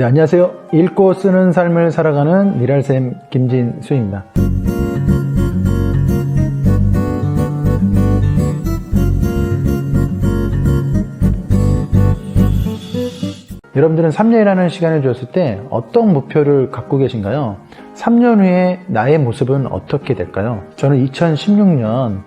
네, 안녕하세요. 읽고 쓰는 삶을 살아가는 미랄쌤 김진수입니다. 여러분들은 3년이라는 시간을 줬을 때 어떤 목표를 갖고 계신가요? 3년 후에 나의 모습은 어떻게 될까요? 저는 2016년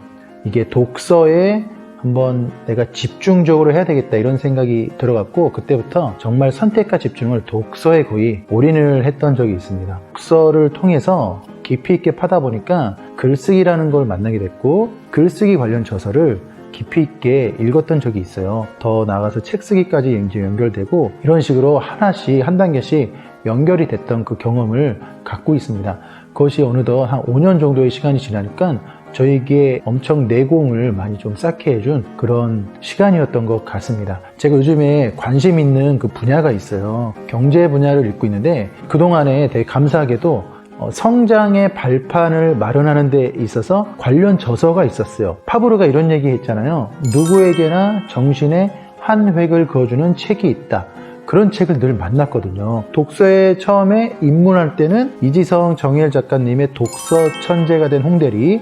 이게 독서에 한번 내가 집중적으로 해야 되겠다 이런 생각이 들어갔고 그때부터 정말 선택과 집중을 독서에 거의 올인을 했던 적이 있습니다. 독서를 통해서 깊이 있게 파다 보니까 글쓰기라는 걸 만나게 됐고 글쓰기 관련 저서를 깊이 있게 읽었던 적이 있어요. 더 나아가서 책 쓰기까지 연결되고 이런 식으로 하나씩 한 단계씩 연결이 됐던 그 경험을 갖고 있습니다. 그것이 어느덧 한 5년 정도의 시간이 지나니까 저에게 엄청 내공을 많이 좀 쌓게 해준 그런 시간이었던 것 같습니다. 제가 요즘에 관심 있는 그 분야가 있어요. 경제 분야를 읽고 있는데 그동안에 되게 감사하게도 어, 성장의 발판을 마련하는 데 있어서 관련 저서가 있었어요. 파브르가 이런 얘기 했잖아요. 누구에게나 정신에 한 획을 그어주는 책이 있다. 그런 책을 늘 만났거든요. 독서에 처음에 입문할 때는 이지성 정혜일 작가님의 독서 천재가 된 홍대리,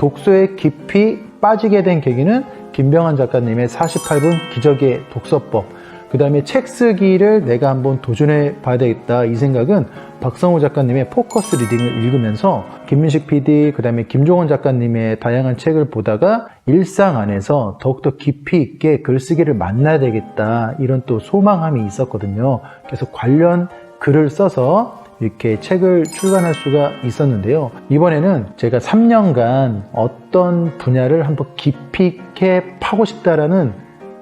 독서에 깊이 빠지게 된 계기는 김병환 작가님의 48분 기적의 독서법, 그 다음에 책 쓰기를 내가 한번 도전해 봐야 되겠다. 이 생각은 박성호 작가님의 포커스 리딩을 읽으면서 김민식 PD 그 다음에 김종원 작가님의 다양한 책을 보다가 일상 안에서 더욱더 깊이 있게 글쓰기를 만나야 되겠다. 이런 또 소망함이 있었거든요. 그래서 관련 글을 써서 이렇게 책을 출간할 수가 있었는데요. 이번에는 제가 3년간 어떤 분야를 한번 깊이 있게 파고 싶다라는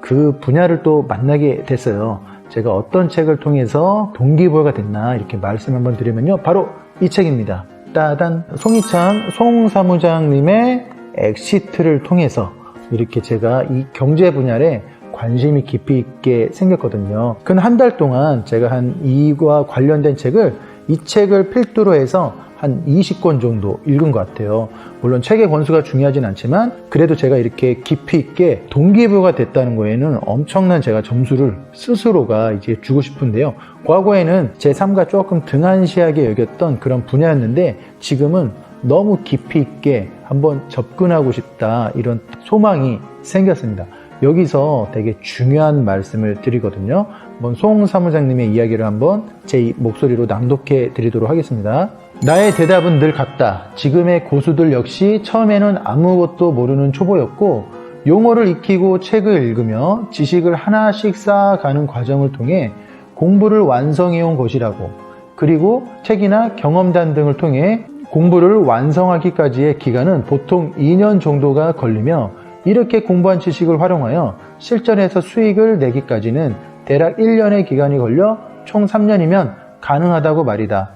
그 분야를 또 만나게 됐어요. 제가 어떤 책을 통해서 동기부여가 됐나 이렇게 말씀 한번 드리면요. 바로 이 책입니다. 따단 송이창 송사무장님의 엑시트를 통해서 이렇게 제가 이 경제 분야에 관심이 깊이 있게 생겼거든요. 근 한 달 동안 제가 한 이와 관련된 책을 이 책을 필두로 해서 한 20권 정도 읽은 것 같아요. 물론 책의 권수가 중요하진 않지만 그래도 제가 이렇게 깊이 있게 동기부여가 됐다는 거에는 엄청난 제가 점수를 스스로가 이제 주고 싶은데요. 과거에는 제 삶과 조금 등한시하게 여겼던 그런 분야였는데 지금은 너무 깊이 있게 한번 접근하고 싶다 이런 소망이 생겼습니다. 여기서 되게 중요한 말씀을 드리거든요. 한번 송 사무장님의 이야기를 한번 제 목소리로 낭독해 드리도록 하겠습니다. 나의 대답은 늘 같다. 지금의 고수들 역시 처음에는 아무것도 모르는 초보였고 용어를 익히고 책을 읽으며 지식을 하나씩 쌓아가는 과정을 통해 공부를 완성해온 것이라고 그리고 책이나 경험담 등을 통해 공부를 완성하기까지의 기간은 보통 2년 정도가 걸리며 이렇게 공부한 지식을 활용하여 실전에서 수익을 내기까지는 대략 1년의 기간이 걸려 총 3년이면 가능하다고 말이다.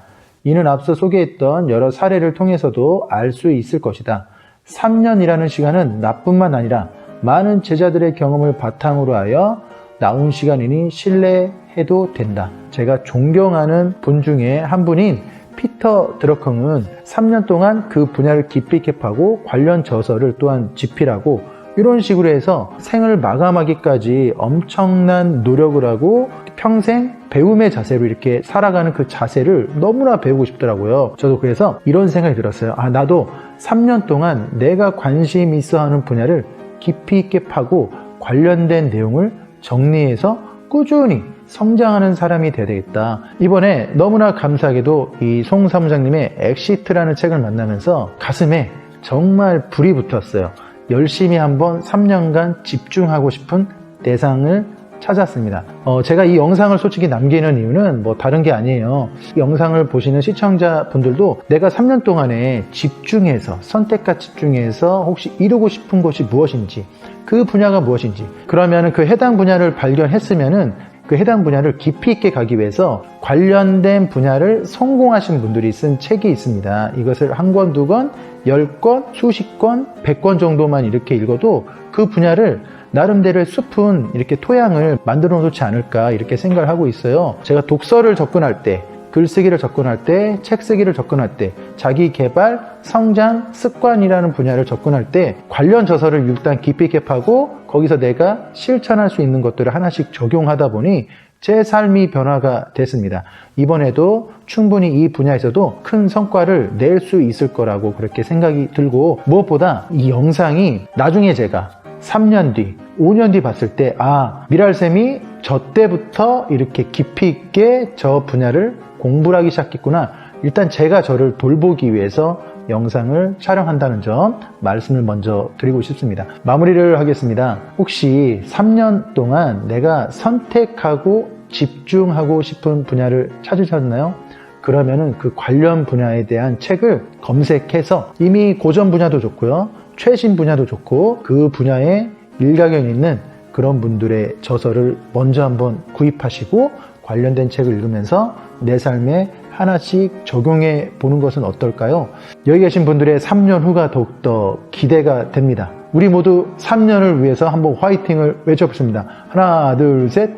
이는 앞서 소개했던 여러 사례를 통해서도 알 수 있을 것이다. 3년이라는 시간은 나뿐만 아니라 많은 제자들의 경험을 바탕으로 하여 나온 시간이니 신뢰해도 된다. 제가 존경하는 분 중에 한 분인 피터 드러컹은 3년 동안 그 분야를 깊이 파고 관련 저서를 또한 집필하고 이런 식으로 해서 생을 마감하기까지 엄청난 노력을 하고 평생 배움의 자세로 이렇게 살아가는 그 자세를 너무나 배우고 싶더라고요. 저도 그래서 이런 생각이 들었어요. 아, 나도 3년 동안 내가 관심 있어 하는 분야를 깊이 있게 파고 관련된 내용을 정리해서 꾸준히 성장하는 사람이 돼야 되겠다. 이번에 너무나 감사하게도 이 송 사무장님의 엑시트라는 책을 만나면서 가슴에 정말 불이 붙었어요. 열심히 한번 3년간 집중하고 싶은 대상을 찾았습니다. 어, 제가 이 영상을 솔직히 남기는 이유는 뭐 다른 게 아니에요. 이 영상을 보시는 시청자분들도 내가 3년 동안에 집중해서 선택과 집중해서 혹시 이루고 싶은 것이 무엇인지 그 분야가 무엇인지 그러면 그 해당 분야를 발견했으면은 그 해당 분야를 깊이 있게 가기 위해서 관련된 분야를 성공하신 분들이 쓴 책이 있습니다. 이것을 한 권, 두 권, 열 권, 수십 권, 백 권 정도만 이렇게 읽어도 그 분야를 나름대로의 숲은 이렇게 토양을 만들어 놓지 않을까 이렇게 생각을 하고 있어요. 제가 독서를 접근할 때, 글쓰기를 접근할 때, 책 쓰기를 접근할 때, 자기 개발, 성장, 습관이라는 분야를 접근할 때 관련 저서를 일단 깊이 있게 파고 거기서 내가 실천할 수 있는 것들을 하나씩 적용하다 보니 제 삶이 변화가 됐습니다. 이번에도 충분히 이 분야에서도 큰 성과를 낼 수 있을 거라고 그렇게 생각이 들고 무엇보다 이 영상이 나중에 제가 3년 뒤, 5년 뒤 봤을 때, 아, 미랄쌤이 저 때부터 이렇게 깊이 있게 저 분야를 공부를 하기 시작했구나. 일단 제가 저를 돌보기 위해서 영상을 촬영한다는 점 말씀을 먼저 드리고 싶습니다. 마무리를 하겠습니다. 혹시 3년 동안 내가 선택하고 집중하고 싶은 분야를 찾으셨나요? 그러면은 그 관련 분야에 대한 책을 검색해서 이미 고전 분야도 좋고요. 최신 분야도 좋고 그 분야에 일가견 있는 그런 분들의 저서를 먼저 한번 구입하시고 관련된 책을 읽으면서 내 삶에 하나씩 적용해 보는 것은 어떨까요? 여기 계신 분들의 3년 후가 더욱더 기대가 됩니다. 우리 모두 3년을 위해서 한번 화이팅을 외쳐보십니다. 하나, 둘, 셋,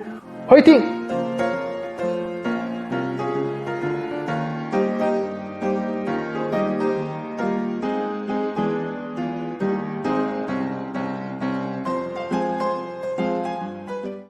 화이팅!